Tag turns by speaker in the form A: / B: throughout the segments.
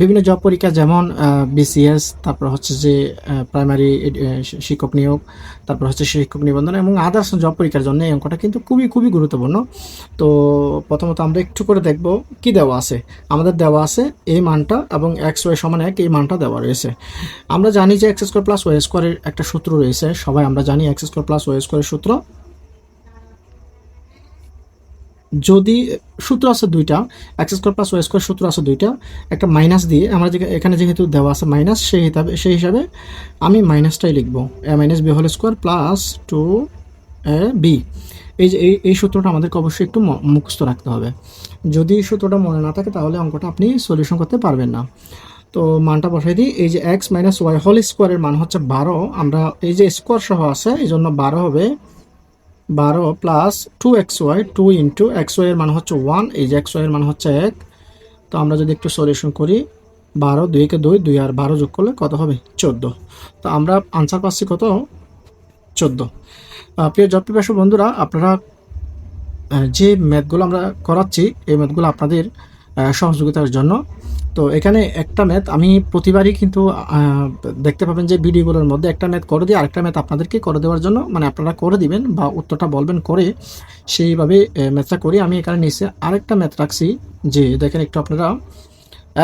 A: বিভিন্ন জব পরীক্ষা যেমন বিসিএস তারপর হচ্ছে যে প্রাইমারি শিক্ষক নিয়োগ, তারপর হচ্ছে শিক্ষক নিবন্ধন এবং আদার্স জব পরীক্ষার জন্য এই অঙ্কটা কিন্তু খুবই খুবই গুরুত্বপূর্ণ। তো প্রথমত আমরা একটু করে দেখব কি দেওয়া আছে। আমাদের দেওয়া আছে এই মানটা এবং এক্স ওয়াই সমান এক এই মানটা দেওয়া রয়েছে। আমরা জানি যে এক্স স্কোয়ার প্লাস ওয়াই স্কোয়ারের একটা সূত্র রয়েছে। সবাই আমরা জানি এক্স স্কোয়ার প্লাস ওয়াই স্কোয়ারের সূত্র। যদি সূত্র আছে দুইটা X square plus Y square সূত্র আছে দুইটা, একটা মাইনাস দিয়ে আমরা যে এখানে যেহেতু দেওয়া আছে মাইনাস সেই হিসাবে সেই হিসাবে আমি মাইনাসটাই লিখব। A minus B whole square plus two A B এই যে, এই এই সূত্রটা আমাদেরকে অবশ্যই একটু মুখস্থ রাখতে হবে। যদি সূত্রটা মনে না থাকে, তাহলে অঙ্কটা আপনি সলিউশন করতে পারবেন না। তো মানটা বসাই দিই। এই যে এক্স মাইনাস ওয়াই হোল স্কোয়ারের মান হচ্ছে বারো। আমরা এই যে স্কোয়ার সহ আছে, এই জন্য বারো হবে বারো plus two X Y two into X Y এর মান হচ্ছে ওয়ান এই যে এক্স ওয়াইয়ের মান হচ্ছে এক। তো আমরা যদি একটু সলিউশন করি, বারো দুইকে দুই দুই আর বারো যোগ করলে কত হবে? চোদ্দ। তো আমরা আনসার পাচ্ছি কত? চোদ্দ। প্রিয় জব পিপাসু বন্ধুরা, আপনারা যে ম্যাথগুলো আমরা করাচ্ছি, এই ম্যাথগুলো আপনাদের সহযোগিতার জন্য। তো এখানে একটা ম্যাথ, আমি প্রতিবারই কিন্তু দেখতে পাবেন যে ভিডিওগুলোর মধ্যে একটা ম্যাথ করে দিই আরেকটা ম্যাথ আপনাদেরকে করে দেওয়ার জন্য মানে আপনারা করে দিবেন বা উত্তরটা বলবেন করে, সেইভাবে ম্যাথটা করি। আমি এখানে নিচে আরেকটা ম্যাথ রাখছি যে, দেখেন একটু আপনারা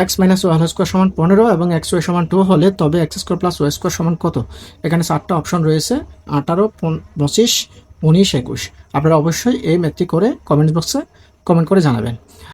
A: এক্স মাইনাস ওয়াই স্কোয়ার সমান পনেরো এবং এক্স ওয়াই সমান টু হলে তবে x square plus y square সমান কত? এখানে চারটা অপশন রয়েছে, আঠারো পঁচিশ, উনিশ, একুশ। আপনারা অবশ্যই এই ম্যাথটি করে কমেন্ট বক্সে কমেন্ট করে জানাবেন।